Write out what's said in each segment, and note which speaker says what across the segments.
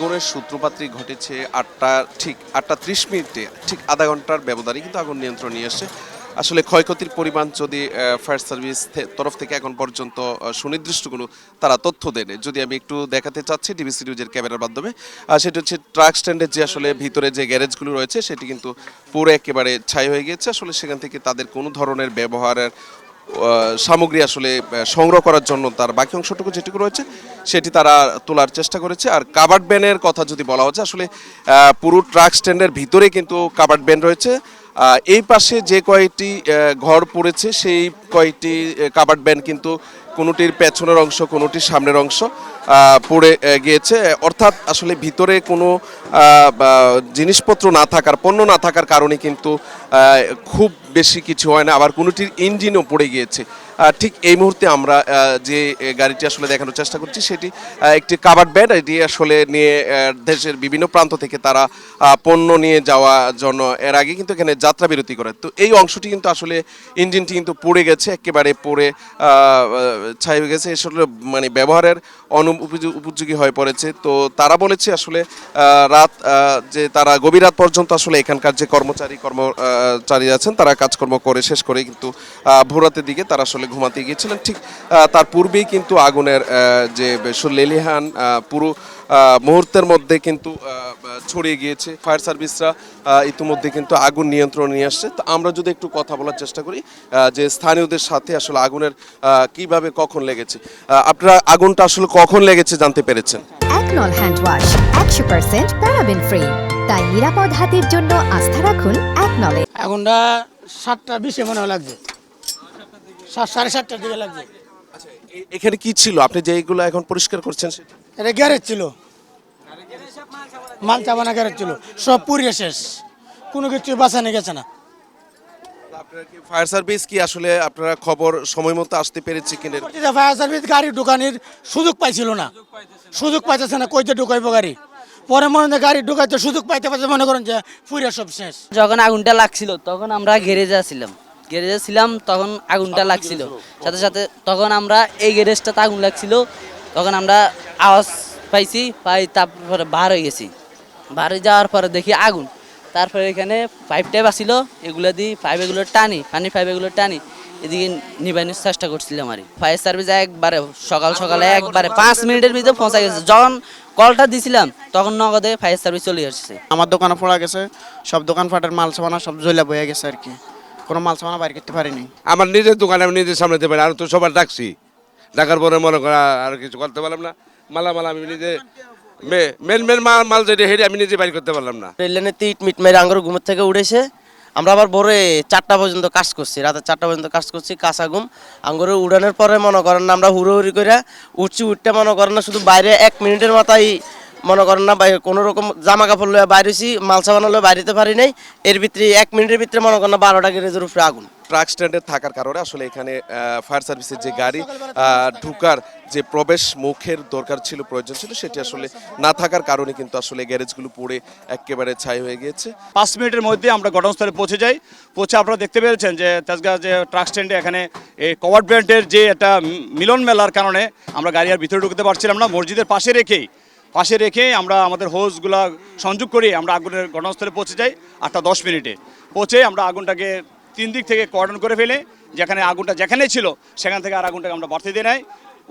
Speaker 1: আগুনের সূত্রপাতটি ঘটেছে আটটা, ঠিক আটটা ত্রিশ মিনিটে, ঠিক আধা ঘণ্টার ব্যবধানে কিন্তু আগুন নিয়ন্ত্রণ নিয়ে এসছে। আসলে ক্ষয়ক্ষতির পরিমাণ যদি ফায়ার সার্ভিস তরফ থেকে এখন পর্যন্ত সুনির্দিষ্ট কোনো তারা তথ্য দেনে যদি আমি একটু দেখাতে চাচ্ছি ডিবিসি নিউজের ক্যামেরার মাধ্যমে সেটা হচ্ছে ট্রাক স্ট্যান্ডের যে আসলে ভিতরে যে গ্যারেজগুলো রয়েছে, সেটি কিন্তু পুরো একেবারে ছাই হয়ে গিয়েছে। আসলে সেখান থেকে তাদের কোনো ধরনের ব্যবহারের সামগ্রী আসলে সংগ্রহ করার জন্য তার বাকি অংশটুকু যেটুকু রয়েছে, সেটি তারা তোলার চেষ্টা করেছে। আর কাবার্ড ব্যানের কথা যদি বলা হচ্ছে, আসলে পুরো ট্রাক স্ট্যান্ডের ভিতরে কিন্তু কাবার্ড ব্যান রয়েছে। এই পাশে যে কয়েকটি ঘর পড়েছে, সেই কয়েকটি কাবার্ড ব্যান কিন্তু কোনোটির পেছনের অংশ, কোনোটির সামনের অংশ পড়ে গিয়েছে। অর্থাৎ আসলে ভিতরে কোনো জিনিসপত্র না থাকার, পণ্য না থাকার কারণে কিন্তু খুব বেশি কিছু হয় না, আবার কোনোটির ইঞ্জিনও পড়ে গিয়েছে। ঠিক এই মুহূর্তে আমরা যে গাড়িটি আসলে দেখানোর চেষ্টা করছি, সেটি একটি কাবার ব্যান্ড এটি আসলে নিয়ে দেশের বিভিন্ন প্রান্ত থেকে তারা পণ্য নিয়ে যাওয়ার জন্য এর আগে কিন্তু এখানে যাত্রা বিরতি করে। তো এই অংশটি কিন্তু আসলে ইঞ্জিনটি কিন্তু পড়ে গেছে, একেবারে পড়ে ছাই হয়ে গেছে। আসলে মানে ব্যবহারের অনু উপযোগী হয়ে পড়েছে। তো তারা বলেছে আসলে রাত যে তারা গভীর রাত পর্যন্ত আসলে এখানকার যে কর্মচারী কর্মচারী আছেন, তারা কাজকর্ম করে শেষ করে কিন্তু ভোরাতের দিকে তারা আসলে ঘুমাতে গিয়েছিলেন। ঠিক তার পূর্বেই কিন্তু আগুনের যে লেলিহান পুরো মুহূর্তের মধ্যে কিন্তু ছড়িয়ে গিয়েছে। ফায়ার সার্ভিসরা আহ, ইতিমধ্যে কিন্তু আগুন নিয়ন্ত্রণ নিয়ে আসছে। তো আমরা যদি একটু কথা বলার চেষ্টা করি যে স্থানীয়দের সাথে আসলে আগুনের কীভাবে কখন লেগেছে আপনারা আগুনটা আসলে কখন লেগেছে জানতে পেরেছেন?
Speaker 2: একনল হ্যান্ড ওয়াশ একশো পার্সেন্ট প্যারাবেন ফ্রি। তাই নিরাপদ হাতের জন্য আস্থা রাখুন একনলে
Speaker 3: আগুনটা সাতটা বিশে মনে সাত সাড়ে সাতটার দিকে লাগছে
Speaker 1: এ- এখানে কি ছিল? আপনি যেগুলো এখন পরিষ্কার করছেন
Speaker 3: এটা গ্যারেজ ছিল। মাল চাবানা গ্যারেজ ছিল। সব পুড়িয়ে শেষ। কোনো কিছু বাঁচানো গেছে না।
Speaker 1: ফায়ার সার্ভিস কি আসলে আপনারা খবর সময় মতো আসতে পেরেছে কিনা?
Speaker 3: ফায়ার সার্ভিস গাড়ি ঢুকানির সুযোগ পাইছিল না। সুযোগ পাইতেছে না। কইতে ঢুকাইবো গাড়ি? পরে মনে হয় গাড়ি ঢুকাইতে সুযোগ পাইতে পাইতে মনে করেন যে পুড়িয়ে সব শেষ।
Speaker 4: যখন আগুনটা লাগছিল তখন আমরা গ্যারেজে ছিলাম গ্যারেজে ছিলাম তখন আগুনটা লাগছিল। সাথে সাথে তখন আমরা এই গ্যারেজটাতে আগুন লাগছিল। তখন আমরা আওয়াজ পাইছি পাই তারপরে বার হয়ে গেছি। বার হয়ে যাওয়ার পরে দেখি আগুন। তারপরে এখানে পাইপ টাইপ আসছিল এগুলো দিই পাইপ এগুলো টানি পানি পাইপ এগুলো টানি। এদিকে নিবানোর চেষ্টা করছিলাম আর ফায়ার সার্ভিস একবারে সকাল সকালে একবারে পাঁচ মিনিটের ভিতরে পৌঁছা গেছে। যখন কলটা দিছিলাম তখন নগদে ফায়ার সার্ভিস চলে আসছে।
Speaker 5: আমার দোকানে পড়া গেছে সব দোকান ফাটের মাল সামানা সব জ্বলে বয়ে গেছে আর কি। কোনো মাল সামানা বাইর করতে পারিনি।
Speaker 6: আমার নিজের দোকানে আমি নিজে সামলাতে পারি আর তো সবার ডাকছি। ডাকার পরে মনে করা আর কিছু করতে পারলাম না। মালা মালা আমি নিজে মেন মেন মাল মাল যেটা হেরে আমি নিজে বাইর করতে পারলাম না।
Speaker 7: রেললাইনে ইট মিট মেরে আঙ্গুর ঘুমের থেকে উঠেছে। আমরা আবার ভোরে চারটা পর্যন্ত কাজ করছি, রাতে চারটা পর্যন্ত কাজ করছি, কাঁচা ঘুম। আঙ্গুরে উড়ানোর পরে মনে করেন না, আমরা হুড়োহুড়ি করে উঠছি, উঠতে মনে করেন না, শুধু বাইরে এক মিনিটের মাথায় মনে করেন না কোনো রকম জামা কাপড় লয়ে বাইরেছি মাল সাবান লয়ে বাইরেতে পারি নাই। এর ভিতরে এক মিনিটের ভিতরে মনে করেন না বারোটা গ্যারেজের উপরে আগুন।
Speaker 1: ট্রাক স্ট্যান্ডে থাকার কারণে আসলে এখানে ফায়ার সার্ভিসের যে গাড়ি ঢুকার যে প্রবেশ মুখের দরকার ছিল প্রয়োজন ছিল সেটি আসলে না থাকার কারণে কিন্তু আসলে গ্যারেজগুলো পুড়ে একেবারে ছাই হয়ে গিয়েছে।
Speaker 8: পাঁচ মিনিটের মধ্যে আমরা ঘটনাস্থলে পৌঁছে যাই। পৌঁছে আপনারা দেখতে পেরেছেন যে তেজগাঁ যে ট্রাক স্ট্যান্ডে এখানে এই কভার ব্র্যান্ডের যে একটা মিলন মেলার কারণে আমরা গাড়ি আর ভিতরে ঢুকতে পারছিলাম না। মসজিদের পাশে রেখেই পাশে রেখে আমরা আমাদের হোসগুলা সংযোগ করে আমরা আগুনের ঘটনাস্থলে পৌঁছে যাই আটটা দশ মিনিটে। পৌঁছে আমরা আগুনটাকে তিন দিক থেকে কর্ডন করে ফেলে যেখানে আগুনটা যেখানে ছিল সেখান থেকে আর আগুনটাকে আমরা বাড়তে দিয়ে নেয়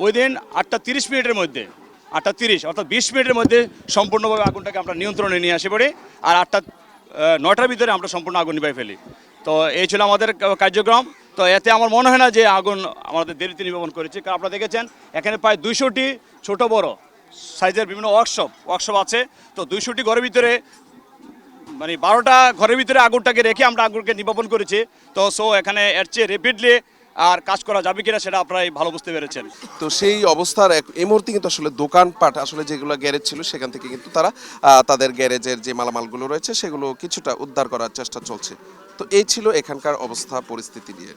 Speaker 8: ওই দিন আটটা তিরিশ মিনিটের মধ্যে আটটা তিরিশ অর্থাৎ বিশ মিনিটের মধ্যে সম্পূর্ণভাবে আগুনটাকে আমরা নিয়ন্ত্রণে নিয়ে আসে পড়ি আর আটটা আহ, নয়টার ভিতরে আমরা সম্পূর্ণ আগুন নিভাই ফেলি। তো এই ছিল আমাদের কার্যক্রম। তো এতে আমার মনে হয় না যে আগুন আমাদের দেরিতে নিবেদন করেছে। কারণ আপনারা দেখেছেন এখানে প্রায় দুইশোটি ছোট বড় সাইজের বিভিন্ন ওয়ার্কশপ ওয়ার্কশপ আছে। তো দুইশোটি ঘরের ভিতরে মানে বারোটা ঘরের ভিতরে আগুনটাকে রেখে আমরা আগুনকে নিবাপন করেছি। তো সো এখানে এর চেয়ে রেপিডলি আর কাজ করা যাবে কিনা সেটা আপনারাই ভালো বুঝতে পেরেছেন।
Speaker 1: তো সেই অবস্থার এক- এই মুহূর্তে কিন্তু আসলে দোকানপাট, আসলে যেগুলো গ্যারেজ ছিল, সেখান থেকে কিন্তু তারা তাদের গ্যারেজের যে মালামালগুলো রয়েছে, সেগুলো কিছুটা উদ্ধার করার চেষ্টা চলছে। তো এই ছিল এখানকার অবস্থা, পরিস্থিতি নিয়ে